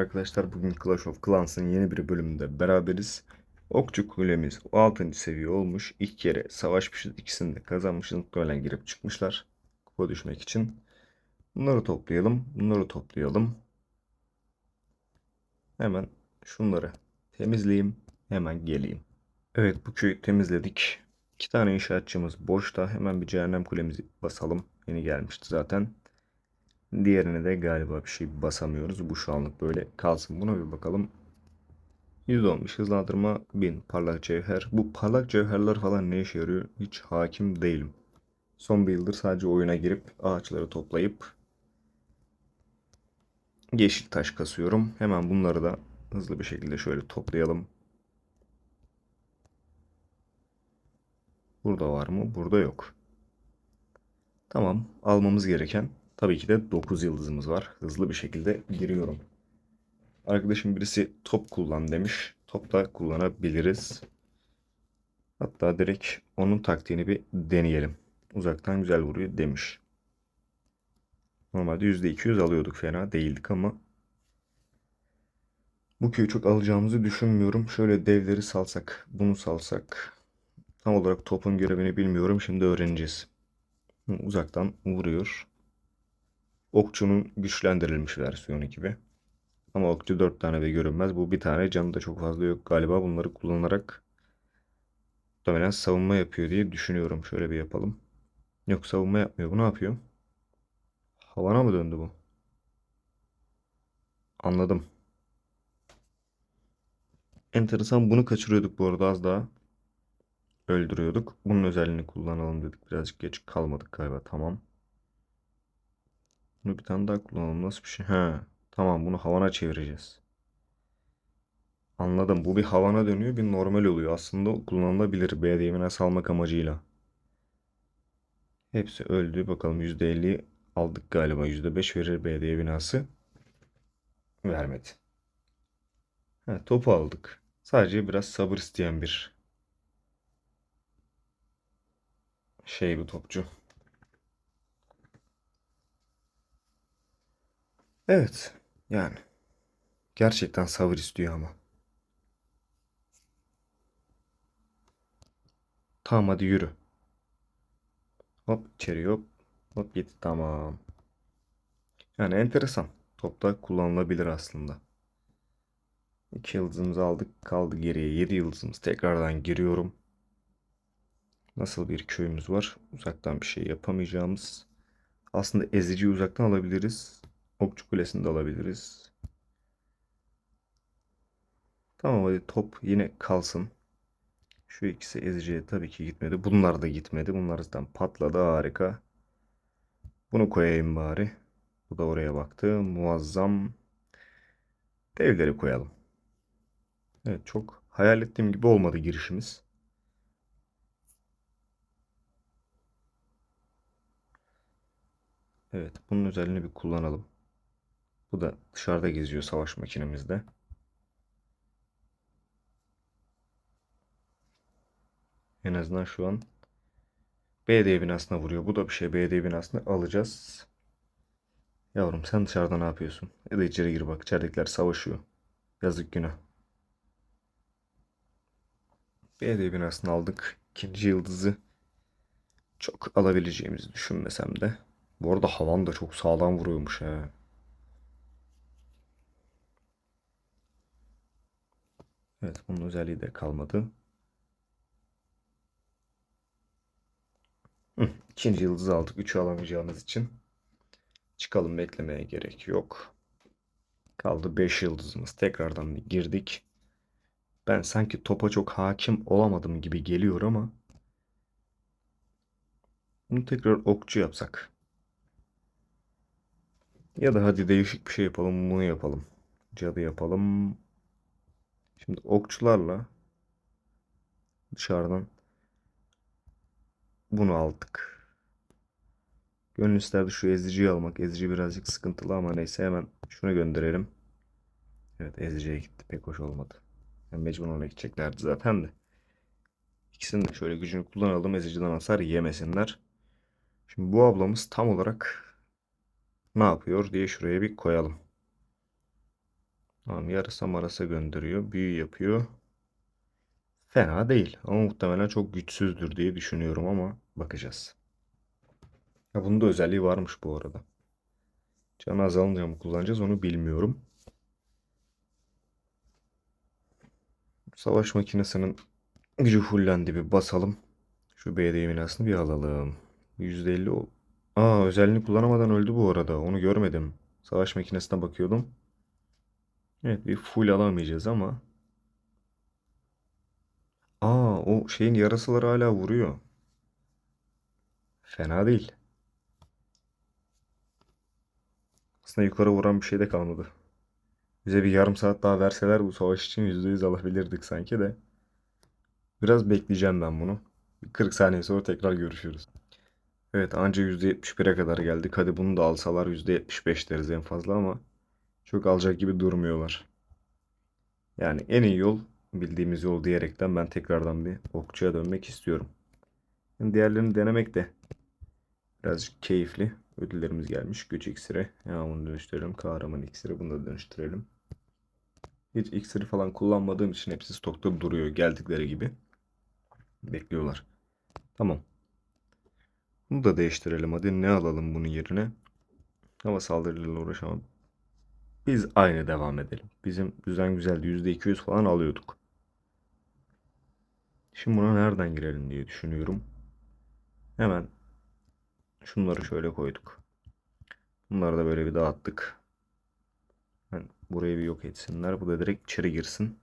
arkadaşlar. Bugün Clash of Clans'ın yeni bir bölümünde beraberiz. Okçu kulemiz 6. seviye olmuş. İlk kere savaşmışız. İkisini de kazanmışız. Muhtemelen girip çıkmışlar. Kupa düşmek için. Bunları toplayalım. Bunları toplayalım. Hemen şunları temizleyeyim. Hemen geleyim. Evet bu köyü temizledik. İki tane inşaatçımız boşta. Hemen bir cehennem kulemizi basalım. Yeni gelmişti zaten. Diğerine de galiba bir şey basamıyoruz. Bu şu anlık böyle kalsın. Buna bir bakalım. %15 hızlandırma 1000 parlak cevher. Bu parlak cevherler falan ne işe yarıyor? Hiç hakim değilim. Son bir yıldır sadece oyuna girip ağaçları toplayıp yeşil taş kasıyorum. Hemen bunları da hızlı bir şekilde şöyle toplayalım. Burada var mı? Burada yok. Tamam. Almamız gereken tabii ki de 9 yıldızımız var. Hızlı bir şekilde giriyorum. Arkadaşım birisi top kullan demiş. Top da kullanabiliriz. Hatta direkt onun taktiğini bir deneyelim. Uzaktan güzel vuruyor demiş. Normalde %200 alıyorduk fena değildik ama bu köyü çok alacağımızı düşünmüyorum. Şöyle devleri salsak, bunu salsak. Tam olarak topun görevini bilmiyorum. Şimdi öğreneceğiz. Uzaktan vuruyor. Okçunun güçlendirilmiş versiyonu gibi. Ama okçu 4 tane ve görünmez. Bu bir tane canı da çok fazla yok galiba. Bunları kullanarak muhtemelen savunma yapıyor diye düşünüyorum. Şöyle bir yapalım. Yok savunma yapmıyor. Bu ne yapıyor? Havana mı döndü bu? Anladım. Enteresan bunu kaçırıyorduk bu arada az daha. Öldürüyorduk. Bunun özelliğini kullanalım dedik. Birazcık geç kalmadık galiba. Tamam. Bunu bir tane daha kullanalım. Nasıl bir şey? He. Tamam bunu havana çevireceğiz. Anladım. Bu bir havana dönüyor, bir normal oluyor. Aslında kullanılabilir BDM'ine salmak amacıyla. Hepsi öldü. Bakalım %50 aldık galiba. %5 verir BD binası. Vermedi. Ha, topu aldık. Sadece biraz sabır isteyen bir şey bu topçu. Evet. Yani gerçekten sabır istiyor ama. Tamam hadi yürü. Hop içeri hop. Hop gitti tamam. Yani enteresan. Topta kullanılabilir aslında. 2 yıldızımızı aldık. Kaldı geriye 7 yıldızımız. Tekrardan giriyorum. Nasıl bir köyümüz var? Uzaktan bir şey yapamayacağımız. Aslında ezici uzaktan alabiliriz. Okçu kulesini de alabiliriz. Tamam hadi top yine kalsın. Şu ikisi eziciye tabii ki gitmedi. Bunlar da gitmedi. Bunlar zaten patladı. Harika. Bunu koyayım bari. Bu da oraya baktı. Muazzam. Devleri koyalım. Evet çok hayal ettiğim gibi olmadı girişimiz. Evet bunun özelliğini bir kullanalım. Bu da dışarıda geziyor savaş makinemizde. En azından şu an BD binasına vuruyor. Bu da bir şey. BD binasını alacağız. Yavrum sen dışarıda ne yapıyorsun? Ya da içeri gir bak. İçeridekiler savaşıyor. Yazık günah. BD binasını aldık. İkinci yıldızı çok alabileceğimizi düşünmesem de. Bu arada havan da çok sağlam vuruyormuş ha. Evet bunun özelliği de kalmadı. İkinci yıldızı aldık. Üçü alamayacağımız için. Çıkalım beklemeye gerek yok. Kaldı 5 yıldızımız. Tekrardan girdik. Ben sanki topa çok hakim olamadım gibi geliyor ama bunu tekrar okçu yapsak. Ya da hadi değişik bir şey yapalım. Bunu yapalım. Cadı yapalım. Şimdi okçularla dışarıdan bunu aldık. Gönül isterdi şu eziciyi almak. Ezici birazcık sıkıntılı ama neyse hemen şunu gönderelim. Evet eziciye gitti. Pek hoş olmadı. Yani mecbur ona gideceklerdi zaten de. İkisinin de şöyle gücünü kullanalım. Eziciden hasar yemesinler. Şimdi bu ablamız tam olarak ne yapıyor diye şuraya bir koyalım. Tamam yarasa marasa gönderiyor. Büyü yapıyor. Fena değil ama muhtemelen çok güçsüzdür diye düşünüyorum ama bakacağız. Ya bunun da özelliği varmış bu arada. Canı azalınca mı kullanacağız onu bilmiyorum. Savaş makinesinin gücü fullendi bir basalım. Şu BD binasını bir alalım. %50 ol. Aa özelliğini kullanamadan öldü bu arada. Onu görmedim. Savaş makinesine bakıyordum. Evet bir full alamayacağız ama. Aa o şeyin yarasıları hala vuruyor. Fena değil. Aslında yukarı vuran bir şey de kalmadı. Bize bir yarım saat daha verseler bu savaş için %100 alabilirdik sanki de. Biraz bekleyeceğim ben bunu. Bir 40 saniye sonra tekrar görüşürüz. Evet anca %71'e kadar geldik. Hadi bunu da alsalar %75 deriz en fazla ama çok alacak gibi durmuyorlar. Yani en iyi yol bildiğimiz yol diyerekten ben tekrardan bir okçuya dönmek istiyorum. Yani diğerlerini denemek de birazcık keyifli. Ödüllerimiz gelmiş. Güç iksiri. Ya bunu dönüştürelim. Kahraman iksiri. Bunu da dönüştürelim. Hiç iksiri falan kullanmadığım için hepsi stokta duruyor. Geldikleri gibi. Bekliyorlar. Tamam. Bunu da değiştirelim. Hadi ne alalım bunun yerine? Hava saldırılarıyla uğraşamam. Biz aynı devam edelim. Bizim düzen güzeldi. %200 falan alıyorduk. Şimdi buna nereden girelim diye düşünüyorum. Hemen şunları şöyle koyduk. Bunları da böyle bir dağıttık. Yani burayı bir yok etsinler. Bu da direkt içeri girsin.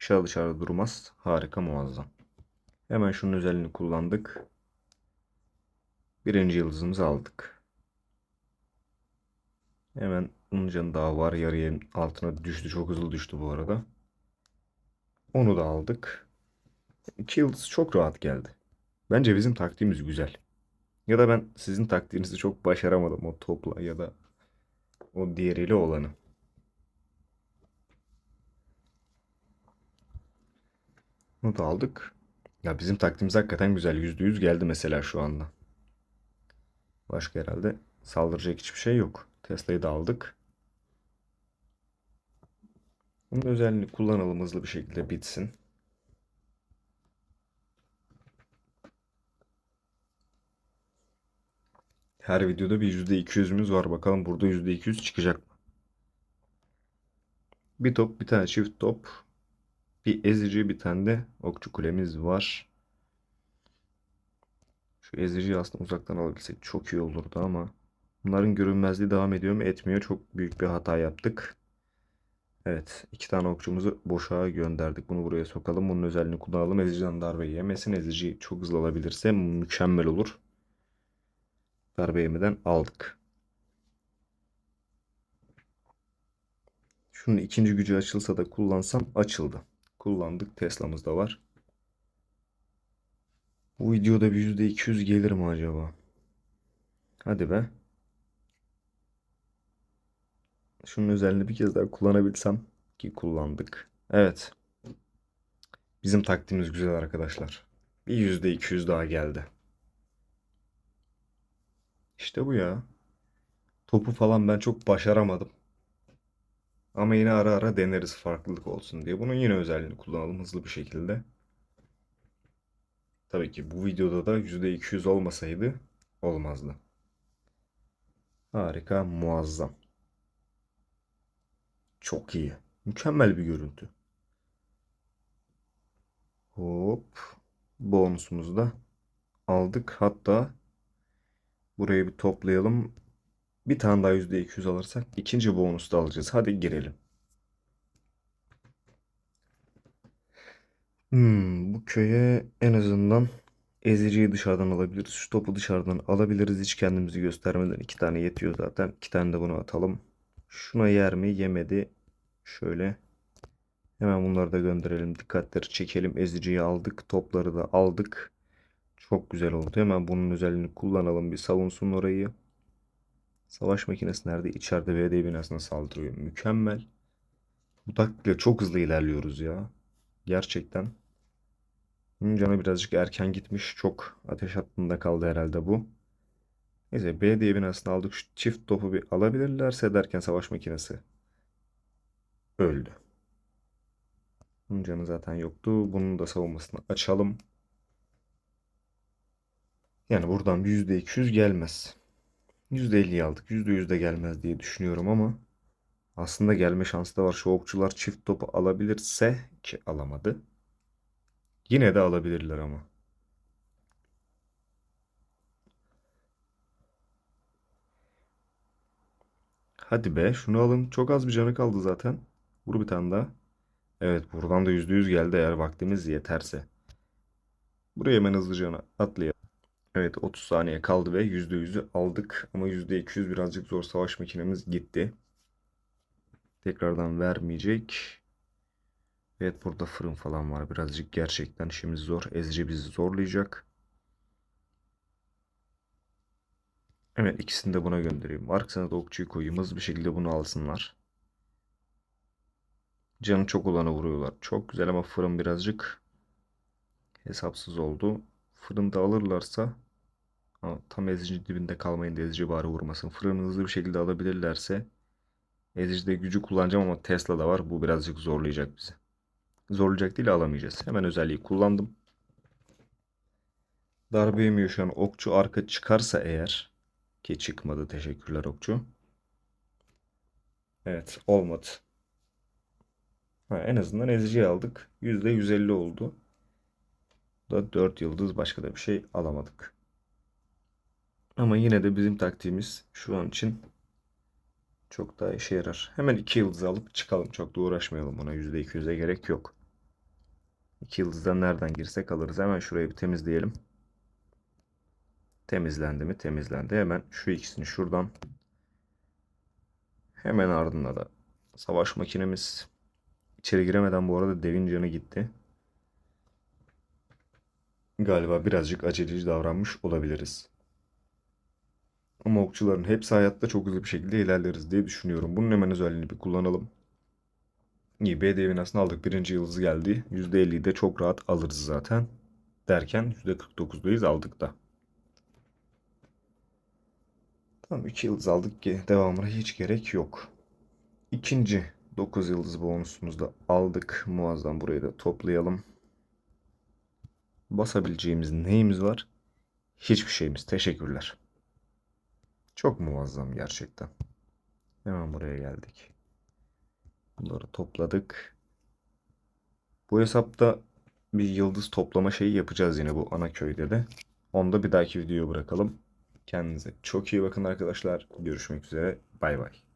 Dışarı dışarıda durmaz. Harika muazzam. Hemen şunun özelliğini kullandık. Birinci yıldızımızı aldık. Hemen bunun canı daha var. Yarıya altına düştü. Çok hızlı düştü bu arada. Onu da aldık. Yıldız çok rahat geldi. Bence bizim taktiğimiz güzel. Ya da ben sizin taktiğinizi çok başaramadım o topla ya da o diğeriyle olanı. Bunu da aldık. Ya bizim taktiğimiz hakikaten güzel. %100 geldi mesela şu anda. Başka herhalde saldıracak hiçbir şey yok. Tesla'yı da aldık. Bunun özelliğini kullanalım hızlı bir şekilde bitsin. Her videoda bir %200'ümüz var. Bakalım burada %200 çıkacak mı? Bir top, bir tane çift top. Bir ezici, bir tane de okçu kulemiz var. Şu eziciyi aslında uzaktan alabilsek çok iyi olurdu ama bunların görünmezliği devam ediyor mu? Etmiyor. Çok büyük bir hata yaptık. Evet. iki tane okçumuzu boşa gönderdik. Bunu buraya sokalım. Bunun özelliğini kullanalım. Eziciden darbe yemesin. Ezici çok hızlı alabilirse mükemmel olur. Darbe yemeden aldık. Şunun ikinci gücü açılsa da kullansam açıldı. Kullandık. Tesla'mız da var. Bu videoda bir %200 gelir mi acaba? Hadi be. Şunun özelliğini bir kez daha kullanabilsem ki kullandık. Evet. Bizim taktiğimiz güzel arkadaşlar. Bir %200 daha geldi. İşte bu ya. Topu falan ben çok başaramadım. Ama yine ara ara deneriz farklılık olsun diye. Bunun yine özelliğini kullanalım hızlı bir şekilde. Tabii ki bu videoda da %200 olmasaydı olmazdı. Harika, muazzam. Çok iyi. Mükemmel bir görüntü. Hop. Bonusumuzu da aldık. Hatta burayı bir toplayalım. Bir tane daha %200 alırsak ikinci bonusu da alacağız. Hadi girelim. Hmm, bu köye en azından eziciyi dışarıdan alabiliriz. Şu topu dışarıdan alabiliriz. Hiç kendimizi göstermeden iki tane yetiyor zaten. İki tane de bunu atalım. Şuna yer mi? Yemedi. Şöyle. Hemen bunları da gönderelim. Dikkatleri çekelim. Eziciyi aldık. Topları da aldık. Çok güzel oldu. Hemen bunun özelliğini kullanalım. Bir savunsun orayı. Savaş makinesi nerede? İçeride VD binasına saldırıyor. Mükemmel. Bu taktikle çok hızlı ilerliyoruz ya. Gerçekten. Bunun canı birazcık erken gitmiş. Çok ateş hattında kaldı herhalde bu. Neyse B diye binasını aldık. Şu çift topu bir alabilirlerse derken savaş makinesi. Öldü. Bunun canı zaten yoktu. Bunun da savunmasını açalım. Yani buradan bir %200 gelmez. %50'yi aldık. %100 de gelmez diye düşünüyorum ama aslında gelme şansı da var. Şu okçular çift topu alabilirse ki alamadı. Yine de alabilirler ama. Hadi be şunu alın. Çok az bir canı kaldı zaten. Vur bir tane daha. Evet buradan da %100 geldi eğer vaktimiz yeterse. Buraya hemen hızlıca atlayalım. Evet 30 saniye kaldı ve %100'ü aldık. Ama %200 birazcık zor savaş makinemiz gitti. Tekrardan vermeyecek. Evet burada fırın falan var. Birazcık gerçekten işimiz zor. Ezici bizi zorlayacak. Evet ikisini de buna göndereyim. Arkasına da okçuyu koyayım. Hızlı bir şekilde bunu alsınlar. Canı çok olana vuruyorlar. Çok güzel ama fırın birazcık hesapsız oldu. Fırında alırlarsa ama tam ezici dibinde kalmayın da ezici bari vurmasın. Fırını hızlı bir şekilde alabilirlerse ezicide gücü kullanacağım ama Tesla da var. Bu birazcık zorlayacak bizi. Zorlayacak değil alamayacağız. Hemen özelliği kullandım. Darbe yemiyor şu an. Okçu arka çıkarsa eğer ki çıkmadı. Teşekkürler okçu. Evet olmadı. Ha, en azından eziciyi aldık. %150 oldu. Bu da 4 yıldız başka da bir şey alamadık. Ama yine de bizim taktiğimiz şu an için çok daha işe yarar. Hemen 2 yıldız alıp çıkalım. Çok da uğraşmayalım buna. %200'e gerek yok. 2 yıldızdan nereden girsek alırız. Hemen şurayı bir temizleyelim. Temizlendi mi? Temizlendi. Hemen şu ikisini şuradan. Hemen ardında da savaş makinemiz. İçeri giremeden bu arada devin canı gitti. Galiba birazcık aceleci davranmış olabiliriz. Ama okçuların hepsi hayatta çok hızlı bir şekilde ilerleriz diye düşünüyorum. Bunun hemen özelliğini bir kullanalım. İyi B devin aslında aldık. Birinci yıldız geldi. %50'yi de çok rahat alırız zaten. Derken %49'dayız aldık da. Tamam 2 yıldız aldık ki devamına hiç gerek yok. İkinci 9 yıldız bonusumuzu da aldık. Muazzam burayı da toplayalım. Basabileceğimiz neyimiz var? Hiçbir şeyimiz. Teşekkürler. Çok muazzam gerçekten. Hemen buraya geldik. Bunları topladık. Bu hesapta bir yıldız toplama şeyi yapacağız yine bu ana köyde de. Onu da bir dahaki videoya bırakalım. Kendinize çok iyi bakın arkadaşlar. Görüşmek üzere. Bay bay.